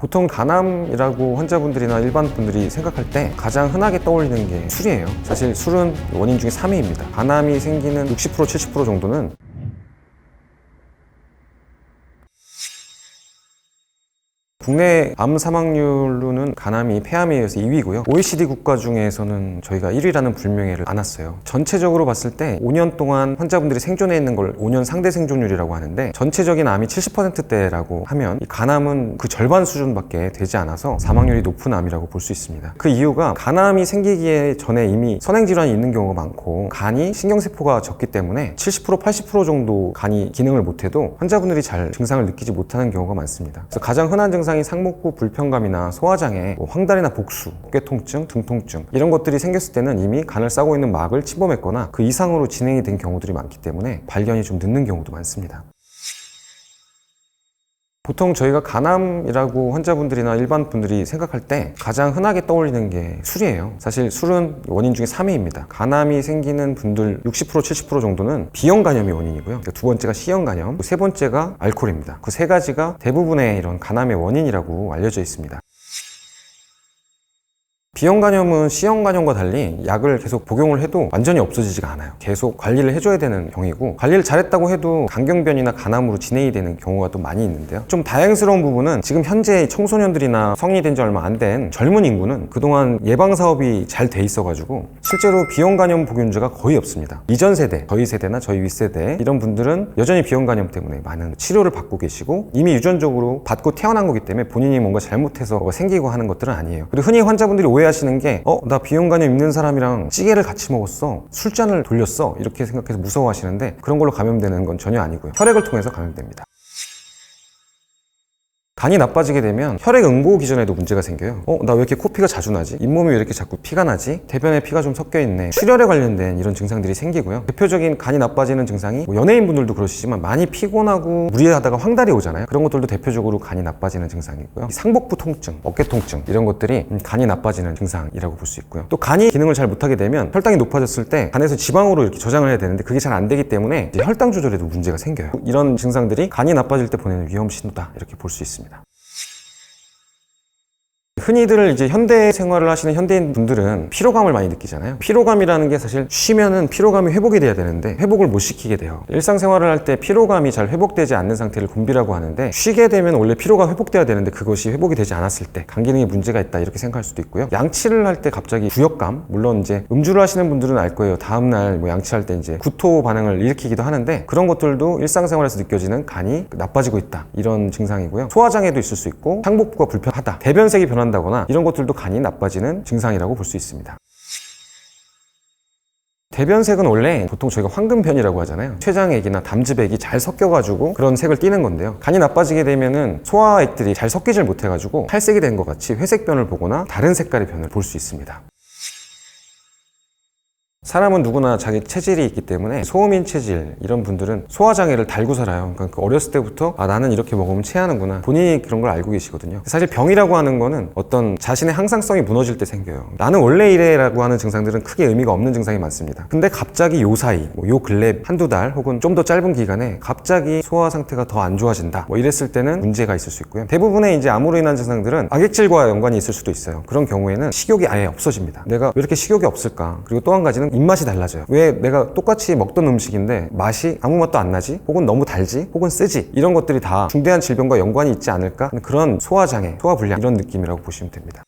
보통 간암이라고 환자분들이나 일반 분들이 생각할 때 가장 흔하게 떠올리는 게 술이에요. 사실 술은 원인 중에 3위입니다. 간암이 생기는 60% 70% 정도는 국내 암 사망률로는 간암이 폐암에 이어서 2위고요. OECD 국가 중에서는 저희가 1위라는 불명예를 안았어요. 전체적으로 봤을 때 5년 동안 환자분들이 생존해 있는 걸 5년 상대 생존율이라고 하는데 전체적인 암이 70%대라고 하면 이 간암은 그 절반 수준밖에 되지 않아서 사망률이 높은 암이라고 볼 수 있습니다. 그 이유가 간암이 생기기에 전에 이미 선행 질환이 있는 경우가 많고 간이 신경세포가 적기 때문에 70% 80% 정도 간이 기능을 못해도 환자분들이 잘 증상을 느끼지 못하는 경우가 많습니다. 그래서 가장 흔한 증상이 상복부 불편감이나 소화장애, 뭐 황달이나 복수, 어깨 통증, 등 통증 이런 것들이 생겼을 때는 이미 간을 싸고 있는 막을 침범했거나 그 이상으로 진행이 된 경우들이 많기 때문에 발견이 좀 늦는 경우도 많습니다. 보통 저희가 간암이라고 환자분들이나 일반 분들이 생각할 때 가장 흔하게 떠올리는 게 술이에요. 사실 술은 원인 중에 3위입니다. 간암이 생기는 분들 60% 70% 정도는 비형 간염이 원인이고요. 그러니까 두 번째가 C형 간염, 세 번째가 알코올입니다. 그 세 가지가 대부분의 이런 간암의 원인이라고 알려져 있습니다. B형 간염은 C형 간염과 달리 약을 계속 복용을 해도 완전히 없어지지가 않아요. 계속 관리를 해줘야 되는 병이고 관리를 잘했다고 해도 간경변이나 간암으로 진행이 되는 경우가 또 많이 있는데요. 좀 다행스러운 부분은 지금 현재 청소년들이나 성인이 된 지 얼마 안 된 젊은 인구는 그동안 예방 사업이 잘 돼 있어가지고 실제로 B형 간염 복용자가 거의 없습니다. 이전 세대, 저희 세대나 저희 윗세대 이런 분들은 여전히 B형 간염 때문에 많은 치료를 받고 계시고 이미 유전적으로 받고 태어난 거기 때문에 본인이 뭔가 잘못해서 뭐가 생기고 하는 것들은 아니에요. 그리고 흔히 환자분들이 오해 하시는 게 어, 나 B형 간염 있는 사람이랑 찌개를 같이 먹었어. 술잔을 돌렸어. 이렇게 생각해서 무서워하시는데 그런 걸로 감염되는 건 전혀 아니고요. 혈액을 통해서 감염됩니다. 간이 나빠지게 되면 혈액 응고 기전에도 문제가 생겨요. 어, 나 왜 이렇게 코피가 자주 나지? 잇몸이 왜 이렇게 자꾸 피가 나지? 대변에 피가 좀 섞여 있네. 출혈에 관련된 이런 증상들이 생기고요. 대표적인 간이 나빠지는 증상이 뭐 연예인분들도 그러시지만 많이 피곤하고 무리하다가 황달이 오잖아요. 그런 것들도 대표적으로 간이 나빠지는 증상이고요. 이 상복부 통증, 어깨 통증 이런 것들이 음, 간이 나빠지는 증상이라고 볼 수 있고요. 또 간이 기능을 잘 못하게 되면 혈당이 높아졌을 때 간에서 지방으로 이렇게 저장을 해야 되는데 그게 잘 안 되기 때문에 혈당 조절에도 문제가 생겨요. 이런 증상들이 간이 나빠질 때 보내는 위험 신호다 이렇게 볼 수 있습니다. 흔히들 이제 현대 생활을 하시는 현대인 분들은 피로감을 많이 느끼잖아요. 피로감이라는 게 사실 쉬면은 피로감이 회복이 돼야 되는데 회복을 못 시키게 돼요. 일상생활을 할 때 피로감이 잘 회복되지 않는 상태를 곤비라고 하는데 쉬게 되면 원래 피로가 회복돼야 되는데 그것이 회복이 되지 않았을 때 간 기능에 문제가 있다 이렇게 생각할 수도 있고요. 양치를 할 때 갑자기 구역감 물론 이제 음주를 하시는 분들은 알 거예요. 다음 날 뭐 양치할 때 이제 구토 반응을 일으키기도 하는데 그런 것들도 일상생활에서 느껴지는 간이 나빠지고 있다 이런 증상이고요. 소화장애도 있을 수 있고 상복부가 불편하다, 대변색이 변한다 거나 이런 것들도 간이 나빠지는 증상이라고 볼 수 있습니다. 대변색은 원래 보통 저희가 황금변이라고 하잖아요. 췌장액이나 담즙액이 잘 섞여가지고 그런 색을 띠는 건데요. 간이 나빠지게 되면은 소화액들이 잘 섞이질 못해가지고 탈색이 된 것 같이 회색변을 보거나 다른 색깔의 변을 볼 수 있습니다. 사람은 누구나 자기 체질이 있기 때문에 소음인 체질 이런 분들은 소화장애를 달고 살아요. 그러니까 그 어렸을 때부터 아 나는 이렇게 먹으면 체하는구나 본인이 그런 걸 알고 계시거든요. 사실 병이라고 하는 거는 어떤 자신의 항상성이 무너질 때 생겨요. 나는 원래 이래라고 하는 증상들은 크게 의미가 없는 증상이 많습니다. 근데 갑자기 요 사이, 뭐 요 근래 한두 달 혹은 좀 더 짧은 기간에 갑자기 소화 상태가 더 안 좋아진다. 뭐 이랬을 때는 문제가 있을 수 있고요. 대부분의 이제 암으로 인한 증상들은 악액질과 연관이 있을 수도 있어요. 그런 경우에는 식욕이 아예 없어집니다. 내가 왜 이렇게 식욕이 없을까? 그리고 또 한 가지는 입맛이 달라져요. 왜 내가 똑같이 먹던 음식인데 맛이 아무 맛도 안 나지? 혹은 너무 달지? 혹은 쓰지? 이런 것들이 다 중대한 질병과 연관이 있지 않을까? 그런 소화장애, 소화불량 이런 느낌이라고 보시면 됩니다.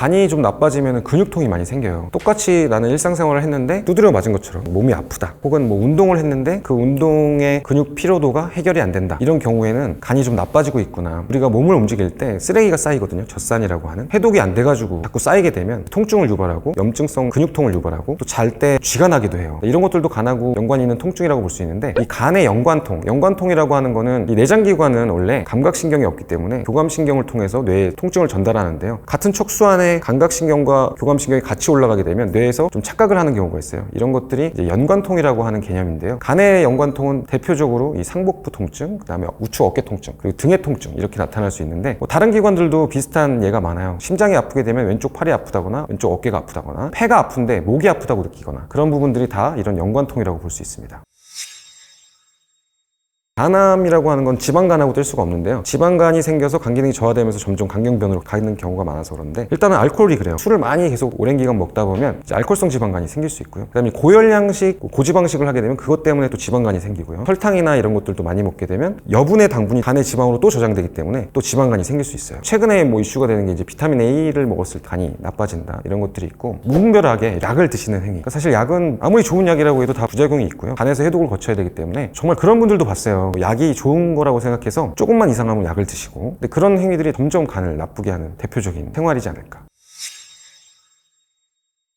간이 좀 나빠지면 근육통이 많이 생겨요. 똑같이 나는 일상생활을 했는데 두드려 맞은 것처럼 몸이 아프다. 혹은 뭐 운동을 했는데 그 운동의 근육 피로도가 해결이 안 된다. 이런 경우에는 간이 좀 나빠지고 있구나. 우리가 몸을 움직일 때 쓰레기가 쌓이거든요. 젖산이라고 하는. 해독이 안 돼가지고 자꾸 쌓이게 되면 통증을 유발하고 염증성 근육통을 유발하고 또 잘 때 쥐가 나기도 해요. 이런 것들도 간하고 연관이 있는 통증이라고 볼 수 있는데 이 간의 연관통, 연관통이라고 하는 거는 이 내장기관은 원래 감각신경이 없기 때문에 교감신경을 통해서 뇌에 통증을 전달하는데요. 같은 척수 안에 감각신경과 교감신경이 같이 올라가게 되면 뇌에서 좀 착각을 하는 경우가 있어요. 이런 것들이 연관통이라고 하는 개념인데요. 간의 연관통은 대표적으로 이 상복부 통증, 그다음에 우측 어깨 통증, 그리고 등의 통증 이렇게 나타날 수 있는데 뭐 다른 기관들도 비슷한 예가 많아요. 심장이 아프게 되면 왼쪽 팔이 아프다거나 왼쪽 어깨가 아프다거나 폐가 아픈데 목이 아프다고 느끼거나 그런 부분들이 다 이런 연관통이라고 볼 수 있습니다. 간암이라고 하는 건 지방간하고 뗄 수가 없는데요. 지방간이 생겨서 간 기능이 저하되면서 점점 간경변으로 가는 경우가 많아서 그런데 일단은 알코올이 그래요. 술을 많이 계속 오랜 기간 먹다 보면 알코올성 지방간이 생길 수 있고요. 그다음에 고열량식, 고지방식을 하게 되면 그것 때문에 또 지방간이 생기고요. 설탕이나 이런 것들도 많이 먹게 되면 여분의 당분이 간의 지방으로 또 저장되기 때문에 또 지방간이 생길 수 있어요. 최근에 뭐 이슈가 되는 게 이제 비타민 A를 먹었을 때 간이 나빠진다 이런 것들이 있고 무분별하게 약을 드시는 행위. 그러니까 사실 약은 아무리 좋은 약이라고 해도 다 부작용이 있고요. 간에서 해독을 거쳐야 되기 때문에 정말 그런 분들도 봤어요. 약이 좋은 거라고 생각해서 조금만 이상하면 약을 드시고 근데 그런 행위들이 점점 간을 나쁘게 하는 대표적인 생활이지 않을까.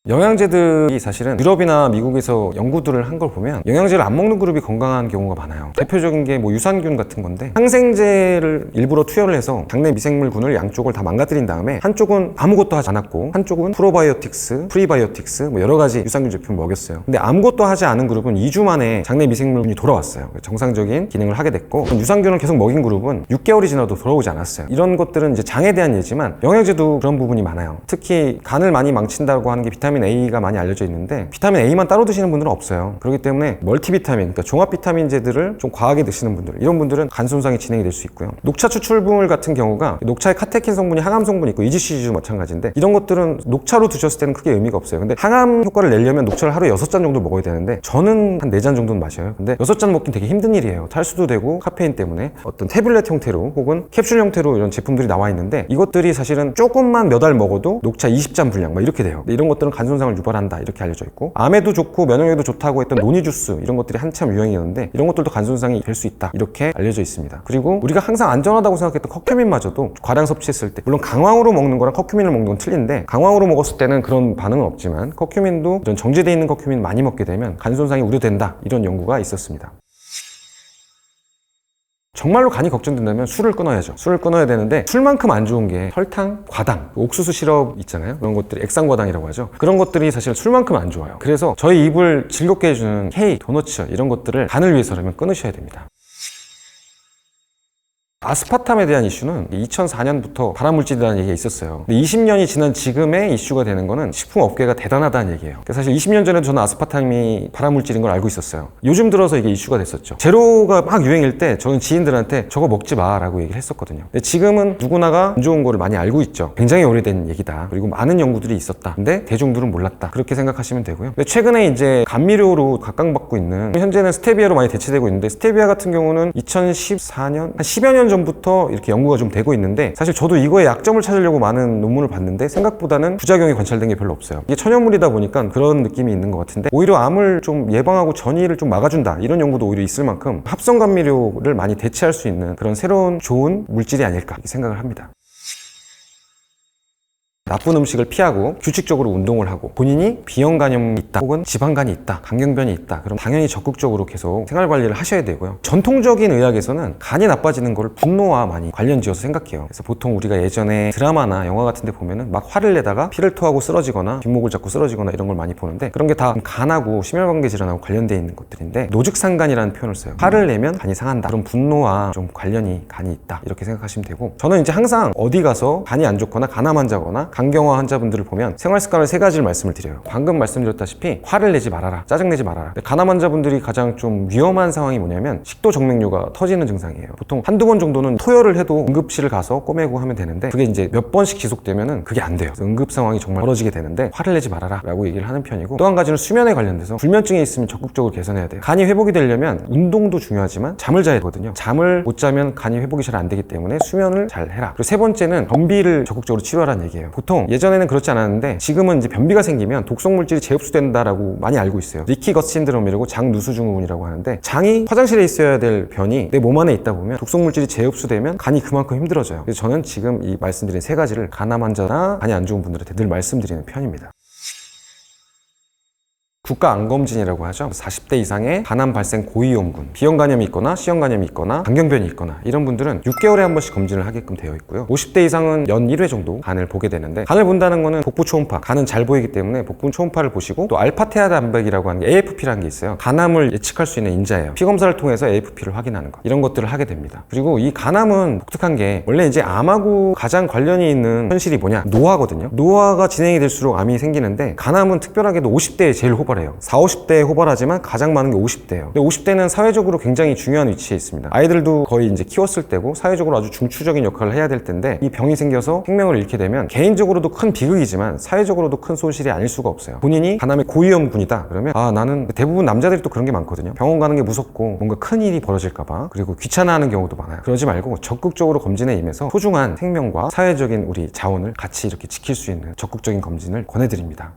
영양제들이 사실은 유럽이나 미국에서 연구들을 한 걸 보면 영양제를 안 먹는 그룹이 건강한 경우가 많아요. 대표적인 게 뭐 유산균 같은 건데 항생제를 일부러 투여를 해서 장내 미생물군을 양쪽을 다 망가뜨린 다음에 한쪽은 아무것도 하지 않았고 한쪽은 프로바이오틱스, 프리바이오틱스 뭐 여러 가지 유산균 제품을 먹였어요. 근데 아무것도 하지 않은 그룹은 2주 만에 장내 미생물군이 돌아왔어요. 정상적인 기능을 하게 됐고 유산균을 계속 먹인 그룹은 6개월이 지나도 돌아오지 않았어요. 이런 것들은 이제 장에 대한 예지만 영양제도 그런 부분이 많아요. 특히 간을 많이 망친다고 하는 게 비타민 A가 많이 알려져 있는데 비타민 A만 따로 드시는 분들은 없어요. 그렇기 때문에 멀티비타민, 그러니까 종합 비타민제들을 좀 과하게 드시는 분들, 이런 분들은 간 손상이 진행이 될 수 있고요. 녹차 추출물 같은 경우가 녹차에 카테킨 성분이 항암 성분이 있고 EGCG도 마찬가지인데 이런 것들은 녹차로 드셨을 때는 크게 의미가 없어요. 근데 항암 효과를 내려면 녹차를 하루에 6잔 정도 먹어야 되는데 저는 한 4잔 정도는 마셔요. 근데 6잔 먹긴 되게 힘든 일이에요. 탈수도 되고 카페인 때문에 어떤 태블릿 형태로 혹은 캡슐 형태로 이런 제품들이 나와 있는데 이것들이 사실은 조금만 몇 알 먹어도 녹차 20잔 분량 막 이렇게 돼요. 이런 것들은 간 손상을 유발한다 이렇게 알려져 있고 암에도 좋고 면역에도 좋다고 했던 노니 주스 이런 것들이 한참 유행이었는데 이런 것들도 간 손상이 될 수 있다 이렇게 알려져 있습니다. 그리고 우리가 항상 안전하다고 생각했던 커큐민마저도 과량 섭취했을 때 물론 강황으로 먹는 거랑 커큐민을 먹는 건 틀린데 강황으로 먹었을 때는 그런 반응은 없지만 커큐민도 정제되어 있는 커큐민 많이 먹게 되면 간 손상이 우려된다 이런 연구가 있었습니다. 정말로 간이 걱정된다면 술을 끊어야죠. 술을 끊어야 되는데 술만큼 안 좋은 게 설탕, 과당, 옥수수 시럽 있잖아요. 그런 것들이 액상과당이라고 하죠. 그런 것들이 사실 술만큼 안 좋아요. 그래서 저희 입을 즐겁게 해주는 케이크, 도너츠 이런 것들을 간을 위해서라면 끊으셔야 됩니다. 아스파탐에 대한 이슈는 2004년부터 발암물질이라는 얘기가 있었어요. 근데 20년이 지난 지금의 이슈가 되는 거는 식품업계가 대단하다는 얘기예요. 그러니까 사실 20년 전에도 저는 아스파탐이 발암물질인 걸 알고 있었어요. 요즘 들어서 이게 이슈가 됐었죠. 제로가 막 유행일 때 저는 지인들한테 저거 먹지 마라고 얘기를 했었거든요. 근데 지금은 누구나가 안 좋은 거를 많이 알고 있죠. 굉장히 오래된 얘기다. 그리고 많은 연구들이 있었다. 근데 대중들은 몰랐다. 그렇게 생각하시면 되고요. 근데 최근에 이제 감미료로 각광받고 있는 현재는 스테비아로 많이 대체되고 있는데 스테비아 같은 경우는 2014년 한 10여 년 전 부터 이렇게 연구가 좀 되고 있는데 사실 저도 이거에 약점을 찾으려고 많은 논문을 봤는데 생각보다는 부작용이 관찰된 게 별로 없어요. 이게 천연물이다 보니까 그런 느낌이 있는 것 같은데 오히려 암을 좀 예방하고 전이를 좀 막아준다 이런 연구도 오히려 있을 만큼 합성 감미료를 많이 대체할 수 있는 그런 새로운 좋은 물질이 아닐까 생각을 합니다. 나쁜 음식을 피하고 규칙적으로 운동을 하고 본인이 비형 간염이 있다 혹은 지방간이 있다 간경변이 있다 그럼 당연히 적극적으로 계속 생활 관리를 하셔야 되고요. 전통적인 의학에서는 간이 나빠지는 걸 분노와 많이 관련 지어서 생각해요. 그래서 보통 우리가 예전에 드라마나 영화 같은 데 보면은 막 화를 내다가 피를 토하고 쓰러지거나 뒷목을 잡고 쓰러지거나 이런 걸 많이 보는데 그런 게 다 간하고 심혈관계 질환하고 관련돼 있는 것들인데 노즉상간이라는 표현을 써요. 화를 내면 간이 상한다. 그런 분노와 좀 관련이 간이 있다. 이렇게 생각하시면 되고 저는 이제 항상 어디 가서 간이 안 좋거나 간암 환자거나 간경화 환자분들을 보면 생활 습관을 세 가지를 말씀을 드려요. 방금 말씀드렸다시피 화를 내지 말아라, 짜증 내지 말아라. 간암 환자분들이 가장 좀 위험한 상황이 뭐냐면 식도 정맥류가 터지는 증상이에요. 보통 한두 번 정도는 토열을 해도 응급실을 가서 꼬매고 하면 되는데 그게 이제 몇 번씩 지속되면은 그게 안 돼요. 응급 상황이 정말 벌어지게 되는데 화를 내지 말아라라고 얘기를 하는 편이고 또 한 가지는 수면에 관련돼서 불면증이 있으면 적극적으로 개선해야 돼요. 간이 회복이 되려면 운동도 중요하지만 잠을 자야 되거든요. 잠을 못 자면 간이 회복이 잘 안 되기 때문에 수면을 잘 해라. 그리고 세 번째는 변비를 적극적으로 치료하라는 얘기예요. 보통 예전에는 그렇지 않았는데 지금은 이제 변비가 생기면 독성 물질이 재흡수된다라고 많이 알고 있어요. 리키거스 신드롬이라고 장 누수 증후군이라고 하는데 장이 화장실에 있어야 될 변이 내 몸 안에 있다 보면 독성 물질이 재흡수되면 간이 그만큼 힘들어져요. 그래서 저는 지금 이 말씀드린 세 가지를 간암 환자나 간이 안 좋은 분들한테 늘 말씀드리는 편입니다. 국가 안검진이라고 하죠. 40대 이상의 간암 발생 고위험군, 비형 간염이 있거나 C형 간염이 있거나 간경변이 있거나 이런 분들은 6개월에 한 번씩 검진을 하게끔 되어 있고요. 50대 이상은 연 1회 정도 간을 보게 되는데 간을 본다는 거는 복부 초음파, 간은 잘 보이기 때문에 복부 초음파를 보시고 또 알파테아 단백이라고 하는 게 AFP라는 게 있어요. 간암을 예측할 수 있는 인자예요. 피 검사를 통해서 AFP를 확인하는 것 이런 것들을 하게 됩니다. 그리고 이 간암은 독특한 게 원래 이제 암하고 가장 관련이 있는 현실이 뭐냐 노화거든요. 노화가 진행이 될수록 암이 생기는데 간암은 특별하게도 50대에 제일 호발 거래요. 4, 50대에 호발하지만 가장 많은 게 50대예요. 근데 50대는 사회적으로 굉장히 중요한 위치에 있습니다. 아이들도 거의 이제 키웠을 때고 사회적으로 아주 중추적인 역할을 해야 될 텐데 이 병이 생겨서 생명을 잃게 되면 개인적으로도 큰 비극이지만 사회적으로도 큰 손실이 아닐 수가 없어요. 본인이 간암의 고위험군이다 그러면 아 나는 대부분 남자들이 또 그런 게 많거든요. 병원 가는 게 무섭고 뭔가 큰 일이 벌어질까봐 그리고 귀찮아하는 경우도 많아요. 그러지 말고 적극적으로 검진에 임해서 소중한 생명과 사회적인 우리 자원을 같이 이렇게 지킬 수 있는 적극적인 검진을 권해드립니다.